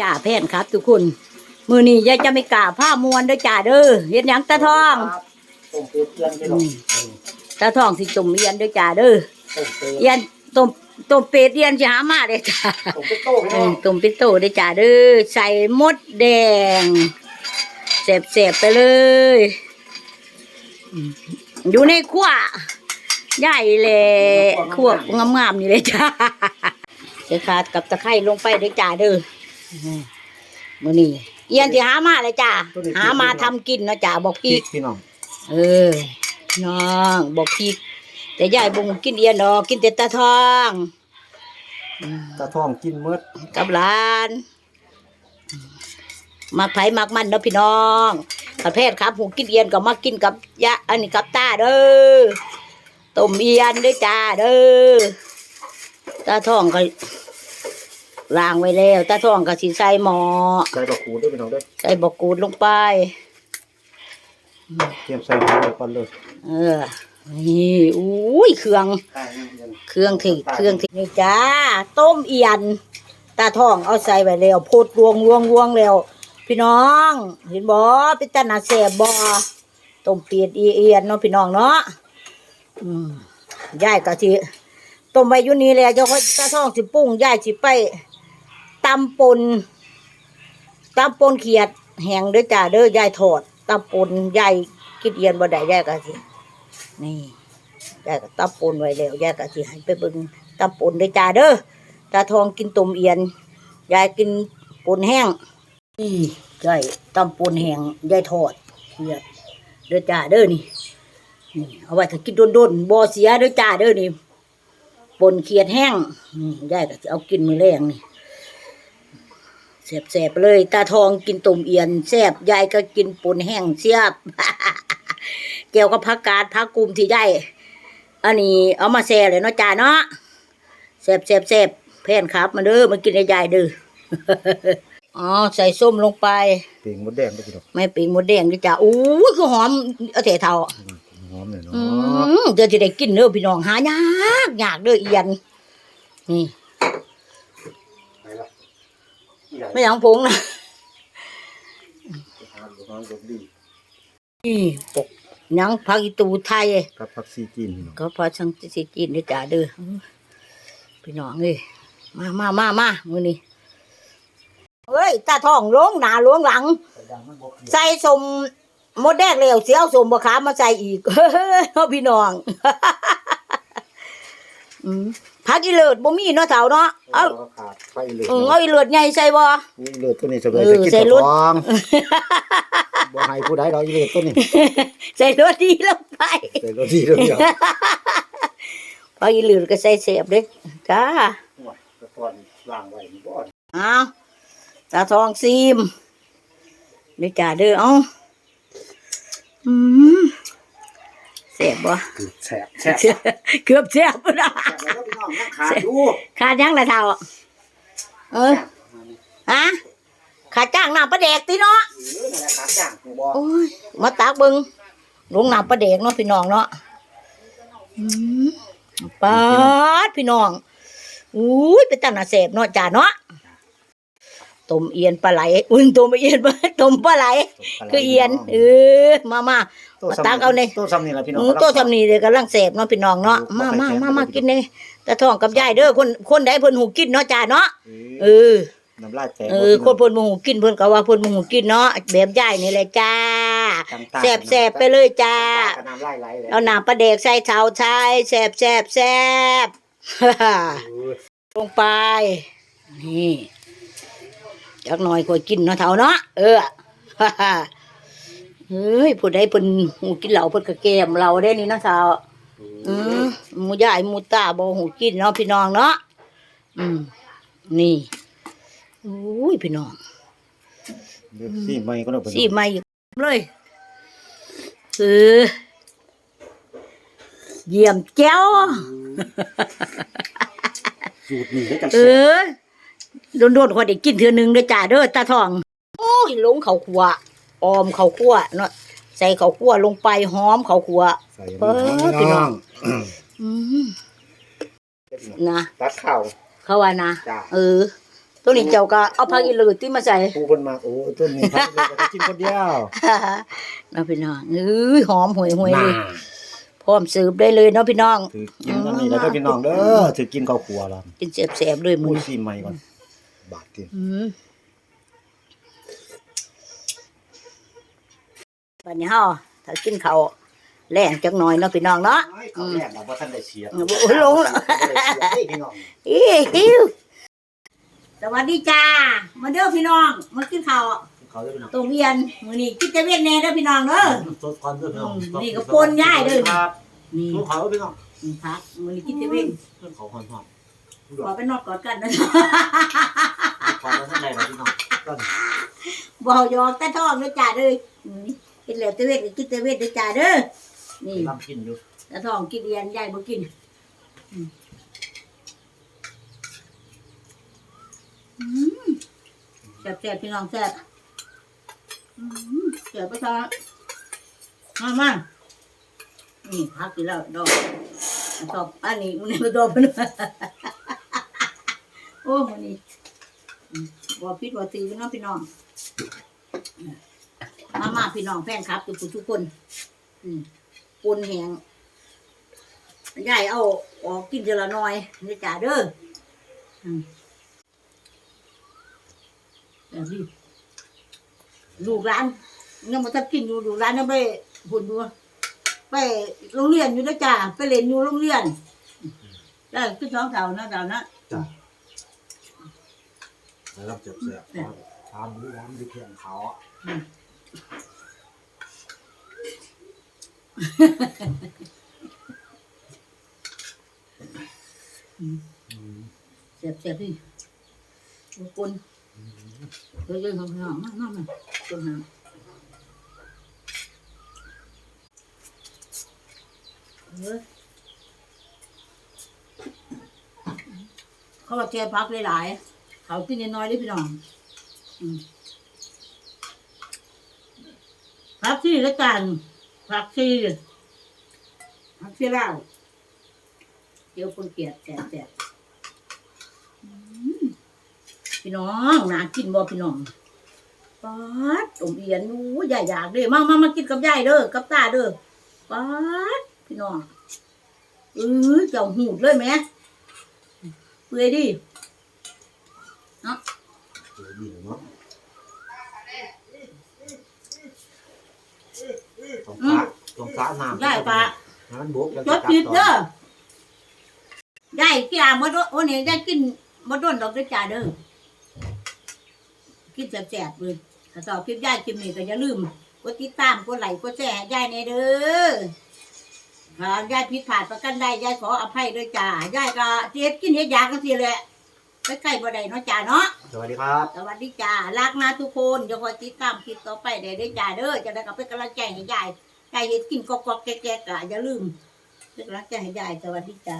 จ่าแพนครับ ทุกคน มือนี้ยายจะไม่กล้าผ้ามวนเด้อจ่าเด้อเฮ็ดหยังตาทองต้มเตียนไปหรอกตาทองสิต้มเอียนเด้อจ่าเด้อเป็ดเอียนต้มต้มเป็ดเอียนสิหามาเด้อจ่าต้มเป็ดโต้ไปเอเนาะอต้มเป็ดโตเด้อจ่าเด้อใส่มดแดงแสบๆไปเลยอยู่ในครัวใหญ่แหละครัวงามๆนี่เลยจ้าเสียขาดกับตะไคร้ลงไปเด้อจ่าเด้อ มมื้อนี้เอียนสิหามาเลยจ้าหามาทำกินเนาะจ่าบอกพริพี่กพี่น้องเออพี่น้องบอกพริก แต่ยายบงกินเอียนดอกกินแต่ตาทองอืมตาทองกินเมืดกับหลานมักไผมักมันเนาะพี่น้องประเภทครับหูกินเอียนก็มากินกับยะอันนี้กับตาเด้อต้มเอียนเด้วยจ้าเด้อตาทองก็ ล้างไว้แล้วตาทองก็สิใส่หม้อใส่ดอกคูด้วยพี่น้องเด้วยใส่บกกูดลงไป เตรียมใส่หัวก่อนเลยเออ นี่อุ้ยเครื่อง เครื่องที่เครื่องที่นี่จ้า ต้มเอียน ตาทองเอาใส่ไว้แล้วโพดรวงรวงรวงแล้ว พี่น้อง เห็นบ่เป็นตาหนาแสบบ่ต้มเปียดอีเอียนเนาะพี่น้องเนาะอืมยายก็สิต้มไว้อยู่นี่แหละเจ้าค่อยตาทองสิปรุงยายสิไปตำปนตำปนเขียดแห้งเด้อจ้าเด้อยายทอดตำปนยายคิดเอียนบ่ได้ยายก็สินี่ยายก็ตับปนไว้แล้วยายก็สิให้ไปเบิ่งตับปนเด้อจ้าเด้อตาทองกินต้มเอียนยายกินปนแห้งนี่ใช่ตำปนแห้งยายทอดเขียดเด้อจ้าเด้อนี่นี่เอาไว้ถ้ากินโดนๆบ่เสียเด้อจ้าเด้อนี่ปนเขียดแห้งนี่ยายก็สิเอากินมื้อแรงนี่ แซ่บๆเลย ตาทองกินต้มเอียนแซ่บยายก็กินปนแห้งเสียบเกี่ยวกับผักกาดผักกุมที่ได้อันนี้เอามาแซ่เลยเนาะจ้าเนาะแซ่บแซ่บแซ่บแพนครับมาเด้อมากินให้ยายเด้ออ๋อใส่ส้มลงไปเป่งมดแดงด้วยพี่น้องไม่ปีกหมดแดงด้วยจ้าอู้ยคือหอมเอาแต่เท่าหอมเลยเนาะอืมเดี๋ยวจะได้กินเด้อพี่น้องหายากยากเด้อเอียนนี่ ไปละ ไม่อยางผงนะทานกับน้องกับดีนี่ปกหยังผักอีตูไทยกับผักซีจีนพี่น้องก็พอสังสิกินด้วยจ้าเด้อพี่น้องเอ้ยมามามามามือนี้เฮ้ยตาทองล้วงหน้าล้วงหลังดังมันบ่เกลียดใส่สมมดแดกแล้วเสียวสมบะขามมาใส่อีกเนาะพี่น้อง อืมพักอีเลิศบ่มีเนาะเฒ่าเนาะเอาขาดไฟเลยเออเอาอีเลิศใหญ่ใส่บ่ นี่เลือดตัวนี้จะเลยเออจะกินใส่ตะรถทองบ่ให้ผู้ใดดอกอีเลือดตัวนี้ใส่รสดีลงไปใส่รถดีเลยพี่น้องพักอีเลิศก็ใส่เสียบเด้จ้าโอ้ยตะทอนล้างไว้นี่บ่เอาตาทองซีมนี่จ้าเด้อเอาอืมเสียบบ่แซ่บแซ่บเกือบเสียบนะแซ่บแล้วพี่น้องยังขาดอยู่ขาดยังละเท่าเออฮะขาดจ้างน้ำปลาแดกตีเนาะเออนั่นแหละขาดจ้างผมบอกโอ้ยมาตากเบิงลงน้ำปลาแดกเนาะพี่น้องเนาะอืมปาดพี่น้องอุ้ยเป็นตาหนาแสบเนาะจ้าเนาะ ต้มเอียนปลาไหลอุ้ยต้มเอียนต้มปลาไหล คือเอียนเออมามามาตักเอาเนี่ยตัวซ้ำนี่ล่ะพี่น้องอืมตัวทำนี่เด็กกำลังแสบเนาะพี่น้องเนาะมามามามากินเนี่ยตาทองกับยายเด้อคนคนใดเพิ่นหูกินเนาะจ้าเนาะเอเอออน้ำลายแตกเออคนเพิ่นบ่หูกินเพิ่นก็ว่าเพิ่นบ่หูกินเนาะแบบยายนี่แหละจ้าแสบแสบไปเลยจ้ากับน้ำลายไหลเลยเอาน้ำปลาแดกใส่เท้าชายแสบแสบแสบลงไปนี่ จักหน่อยค่อยกินเนาะเท่าเนาะเออเฮ้ยผู้ใดเพิ่นหูกินเหล้าเพิ่นก็แกมเราได้นี่เนาะเท่าอืมหมูยายหมูตาบ่หูกินเนาะพี่น้องเนาะอืมนี่โอ้ยพี่น้องสี่ไม่ก็ได้สีใหม่อีกเลยเออเยี่ยมแจ้วสูตรนี้ได้จังเออ โดนโดนๆคนได้กินเทือหนึงเด้อจ้าเด้อตาทอง โอ้ยลงเขาขัวออมเขาขัวเนาะใส่เขาขัวลงไปหอมเขาขัว ใส่เออพี่น้อง อืมนะตัดข้าวเขาว่านะจ้าเออ ตัวนี้เจ้าก็เอาผักอีเลือที่มาใส่ผู้เพิ่นมาโอ้ต้นนี้ครับเดี๋ยวก็กินคนเดียวเนาะพี่น้องเอ้ยหอมห่วยห่วยเลยน่าพร้อมสืบได้เลยเนาะพี่น้องถือกินกันนี่แล้วก็พี่น้องเด้อถือกินข้าวครัวล่ะกินแซ่บๆเลยมูมื้อดนี้ซีใหม่ก่อน บาทติอืมบัดนี้เฮาถ้ากินข้าวแรงจักหน่อยเนาะพี่น้องเนาะ เขาแรกน่ะบ่ทันได้เสียอืมโอ้ยลงแล้วบ่ได้เสียเฮ้ยพี่น้องอีหิวสวัสดีจ้า มาเด้อพี่น้อง มากินข้าวเขาเด้อพี่น้องตรงเวียนมื้อนี้กินแต่เวียนแน่เด้อพี่น้องเด้อ สดก่อนเด้อพี่น้องอืมนี่ก็ปนง่ายเด้อ ครับนี่ลูกเขาพี่น้อง พักมื้อนี้กินแต่เวียนเพิ่นเขาหอม ขอไปนอนกอดกันนะๆความทันได้ล่ะพี่น้องต้นบ่หยอกแต่ท้องเด้อจ้าเด้อมื้อนี้กินแล้วแต่เวียนก็กินแต่เวียนเด้อจ้าเด้อนี่ลำกินอยู่แต่ท้องกินเรียนยายบ่กินอืมอืมแซ่บๆพี่น้องแซ่บอืมแซ่บไปซะมามานี่พักกินแล้วดอกดอกอันนี้มันก็ดอกมันโอ้มันนี่อืมบ่ผิดบ่ตีพี่น้องพี่น้อง มามาพี่น้องแฟนครับทุกทุกคนปนแหงยายเอาออกกินเจละน่อยนี่จ้าเด้ออืมแบบนี้ลูกร้านยังมาทับกินอยู่ลูร้านยังไปหุ่นดูไปโรงเรียนอยู่นะจ้าไปเล่นอยู่โรงเรียนแล้วขึ้นสองเสานะเสานะ นะครับเจ็บแสบครับทานดูร้านดูแข่งเขาอะเสียบเสียบพี่ลูกคนเยอะๆของพี่น้องมามามาตัวหางเออเขาว่าแกพักหลายๆ เขากินน้อยๆด้พี่น้องพักที่ละกันพักที่พักที่เล่าเดี๋ยวคนเกลียดแสบแสบพี่น้องน่ากินบ่พี่น้องป๊าดตมเอียนอู้ยายอยากเด้มามามากินกับยายเด้อกับตาเด้อป๊าดพี่น้องเออเจ้าหูดเลยแหมเปื่อยดิ เดี๋ยวดีเนาะตรงฟ้าตรงฟ้าน้ำยายปะน้ำมันบกแล้วจดผิดเด้อยายกินอะบ่โดนโอ้เนี่ยยายกินบ่โดนดอกเด้อจ้าเด้อกินแซ่บๆเลยถ้าชอบคลิปยายคลิปนี้ก็อย่าลืมกดติดตามกดไลค์กดแชร์ให้ยายแน่เด้อครับยายผิดพลาดประกันได้ยายขออภัยด้วยจ้ายายก็เจ็บกินเฮ็ดยากันสิแหละ ไปใกล้บ่ได้เนาะจ้าเนาะ สวัสดีครับ สวัสดีจ้ารักนะทุกคนเดี๋ยวคอยติดตามคลิปต่อไปได้ด้วยจ้าเด้อจะได้กับเป็นกำลังใจให้ยายยายเฮ็ดกินกอกๆแก๊กๆอะอย่าลืมเป็นกำลังใจให้ยายสวัสดีจ้า